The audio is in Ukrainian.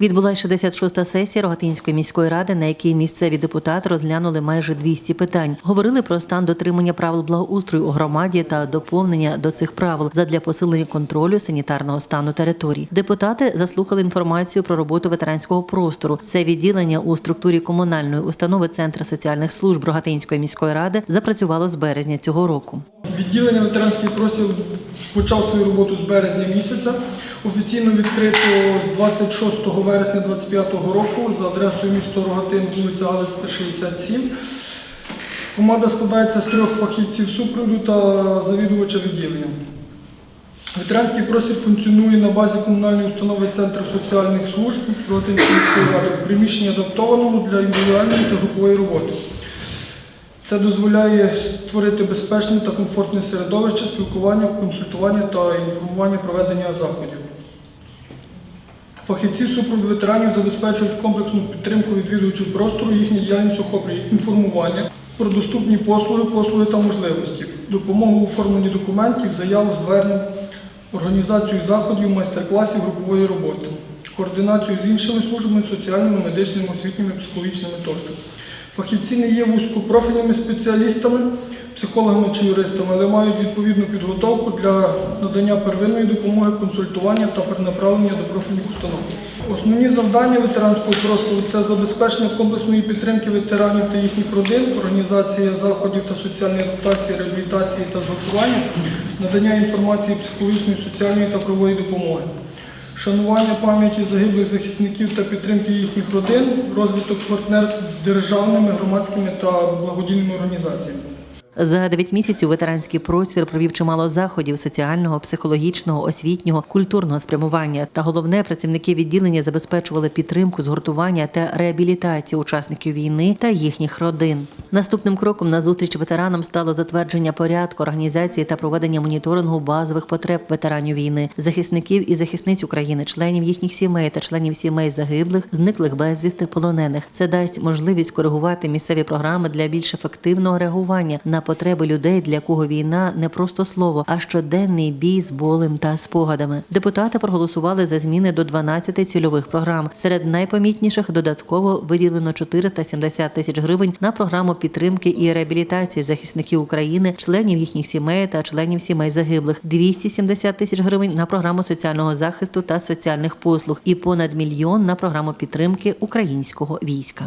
Відбулася 66-та сесія Рогатинської міської ради, на якій місцеві депутати розглянули майже 200 питань. Говорили про стан дотримання правил благоустрою у громаді та доповнення до цих правил задля посилення контролю санітарного стану територій. Депутати заслухали інформацію про роботу ветеранського простору. Це відділення у структурі комунальної установи Центра соціальних служб Рогатинської міської ради запрацювало з березня цього року. Відділення ветеранський простір почав свою роботу з березня місяця. Офіційно відкрито з 26 вересня 2025 року за адресою місто Рогатин, вулиця Галицька, 67. Команда складається з трьох фахівців супроводу та завідувача відділення. Ветеранський простір функціонує на базі комунальної установи Центру соціальних служб Рогатинської міської ради у приміщенні адаптованому для індивідуальної та групової роботи. Це дозволяє створити безпечне та комфортне середовище спілкування, консультування та інформування проведення заходів. Фахівці супроводу ветеранів забезпечують комплексну підтримку відвідувачів простору, їхня діяльність охоплює інформування про доступні послуги, послуги та можливості, допомогу у оформленні документів, заяв, звернень, організацію заходів, майстер-класів групової роботи, координацію з іншими службами, соціальними, медичними, освітніми, психологічними тощо. Фахівці не є вузькопрофільними спеціалістами, психологами чи юристами, але мають відповідну підготовку для надання первинної допомоги, консультування та перенаправлення до профільних установ. Основні завдання ветеранського простору це забезпечення комплексної підтримки ветеранів та їхніх родин, організація заходів та соціальної адаптації, реабілітації та згуртування, надання інформації психологічної, соціальної та правової допомоги шанування пам'яті загиблих захисників та підтримки їхніх родин, розвиток партнерств з державними, громадськими та благодійними організаціями. За 9 місяців ветеранський простір провів чимало заходів соціального, психологічного, освітнього, культурного спрямування. Та головне, працівники відділення забезпечували підтримку, згуртування та реабілітацію учасників війни та їхніх родин. Наступним кроком на зустріч ветеранам стало затвердження порядку організації та проведення моніторингу базових потреб ветеранів війни, захисників і захисниць України, членів їхніх сімей та членів сімей загиблих, зниклих безвісти, полонених. Це дасть можливість коригувати місцеві програми для більш ефективного реагування на потреби людей, для кого війна не просто слово, а щоденний бій з болем та спогадами. Депутати проголосували за зміни до 12 цільових програм. Серед найпомітніших додатково виділено 470 тисяч гривень на програму підтримки і реабілітації захисників України, членів їхніх сімей та членів сімей загиблих, 270 тисяч гривень на програму соціального захисту та соціальних послуг і понад мільйон на програму підтримки українського війська.